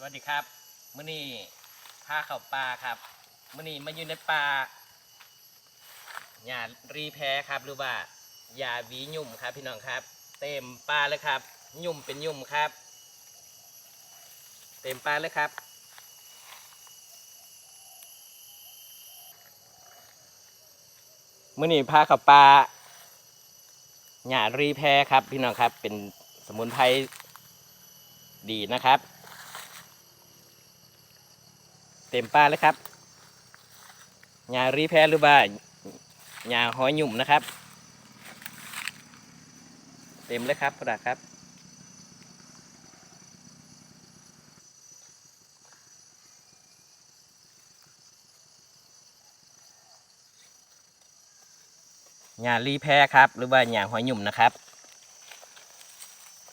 สวัสดีครับมื่อนี้พาเข้าป่าครับมื่อนี้มาอยู่ในป่าหญ้ารีแพรครับหรือว่าหญ้าวีหยุ่มครับ พี่น้องครับ เต็มป่าเลยครับหยุ่มเป็นหยุ่มครับ เต็มป่าเลยครับมื่อนี้พาเข้าป่าหญ้ารีแพรครับ พี่น้องครับเป็นสมุนไพรดีนะครับ เต็มป่าเลยครับหญ้ารีแพรหรือว่าหญ้าหอยหยุ่มนะครับ เต็มเลยครับกระดาครับ หญ้ารีแพรครับ หรือว่าหญ้าหอยหยุ่มนะครับ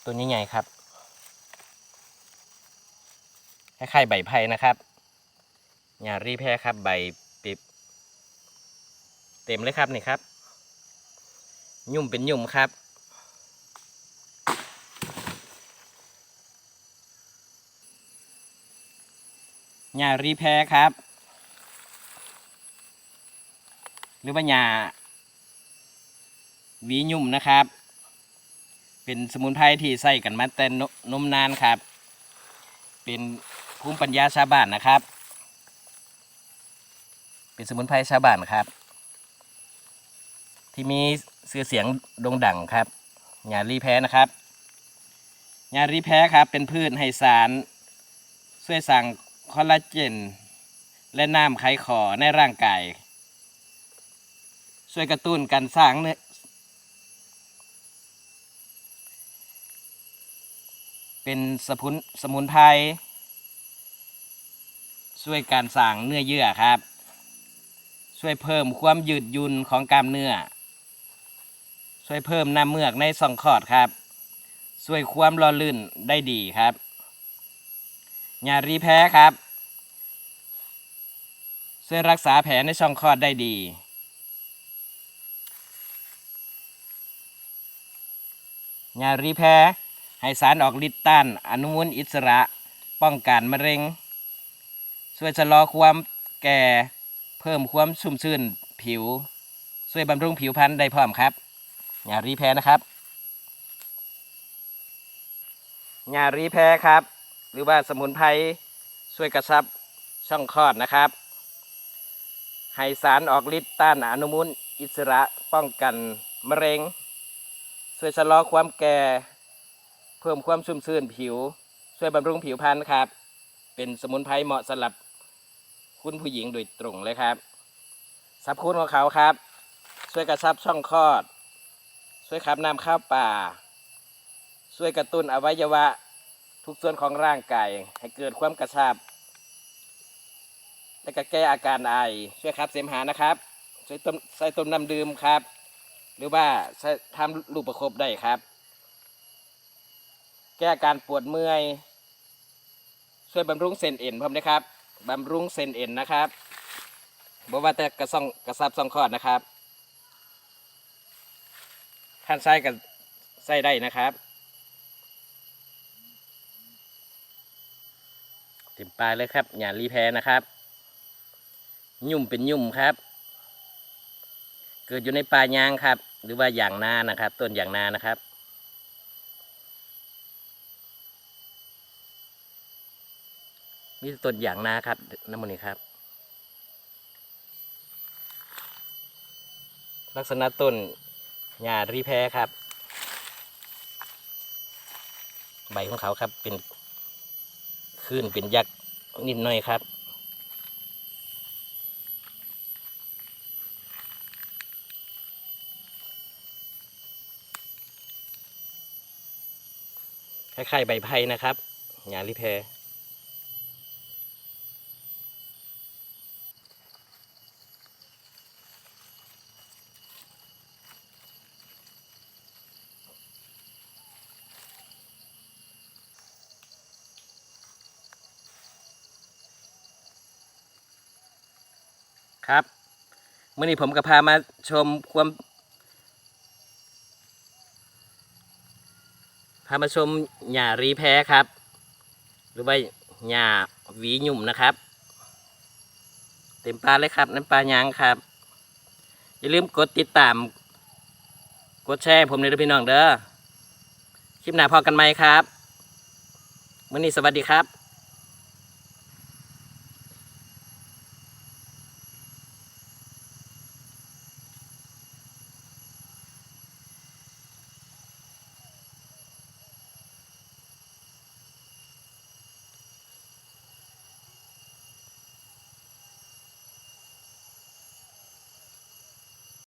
ตัวนี้ใหญ่ครับคล้ายๆใบไผ่นะครับ หญ้ารีแพรครับใบปิบเต็มเลยครับนี่ครับ ยุ่มเป็นยุ่มครับหญ้ารีแพรครับ หรือว่าหญ้าวียุ่มนะครับ เป็นสมุนไพรที่ใส่กันมาแต่นนมนานครับ เป็นภูมิปัญญาชาวบ้านนะครับ เป็นสมุนไพรชาวบ้านครับ ที่มีชื่อเสียงโด่งดังครับหญ้ารีแพรนะครับหญ้ารีแพรครับเป็นพืชให้สารช่วยสั่งคอลลาเจน และน้ำไขขอในร่างกายช่วยกระตุ้นการสร้างเนื้อเป็นสมุนสมุนไพรช่วยการสร้างเนื้อเยื่อครับ ช่วยเพิ่มความยืดยุ่นของกล้ามเนื้อ ช่วยเพิ่มน้ำเมือกในส่องคลอดครับ ช่วยความรอลื่นได้ดีครับยารีแพ้ครับ ช่วยรักษาแผลในช่องคลอดได้ดียารีแพ้ให้สารออกฤทธิ์ต้านอนุมูลอิสระ ป้องกันมะเร็ง ช่วยชะลอความแก่ พิ่มความชุ่มชื่นผิว ช่วยบำรุงผิวพรรณได้พร้อมครับยารีแพ้นะครับยารีแพ้ครับ หรือว่าสมุนไพรช่วยกระชับช่องคลอดนะครับ ให้สารออกฤทธิ์ต้านอนุมูลอิสระป้องกันมะเร็ง ช่วยชะลอความแก่ เพิ่มความชุ่มชื่นผิว ช่วยบำรุงผิวพรรณครับ เป็นสมุนไพรเหมาะสำหรับ คุณผู้หญิงโดยตรงเลยครับสรรพคุณของเขาครับ ช่วยกระชับช่องคลอด ช่วยขับน้ำข้าวป่า ช่วยกระตุ้นอวัยวะ ทุกส่วนของร่างกายให้เกิดความกระชับ และก็แก้อาการไอ ช่วยขับเสมหะนะครับช่วยต้มใส่ต้มน้ำดื่มครับ หรือว่าทำลูกประคบได้ครับ แก้อาการปวดเมื่อย ช่วยบำรุงเส้นเอ็นพร้อมนะครับ บำรุงเส้นเอ็นนะครับบอกว่าแต่กระซองกระซับซองคอดนะครับท่านใส่กับใส่ได้นะครับเต็มปลายเลยครับอย่ารีแพรนะครับ ยุ่มเป็นยุ่มครับ เกิดอยู่ในป่ายางครับ หรือว่าอย่างนานะครับ ต้นอย่างนานะครับ มีต้นอย่างนาครับน้ำมันนี่ครับ ลักษณะต้นหญ้ารีแพรครับ ใบของเขาครับเป็นขึ้นเป็นยักษ์นิดหน่อยครับคล้ายๆใบไผ่นะครับหญ้ารีแพร มื่อนี้ผมก็พามาชมความพามาชมหญ้ารีแพ้ครับ หรือว่าหญ้าหวีหยุ่มนะครับ เต็มปลาเลยครับน้ำปลายางครับ อย่าลืมกดติดตาม กดแชร์ผมเลยนะพี่น้องเด้อคลิปหน้าพอกันไหมครับวันนี้สวัสดีครับ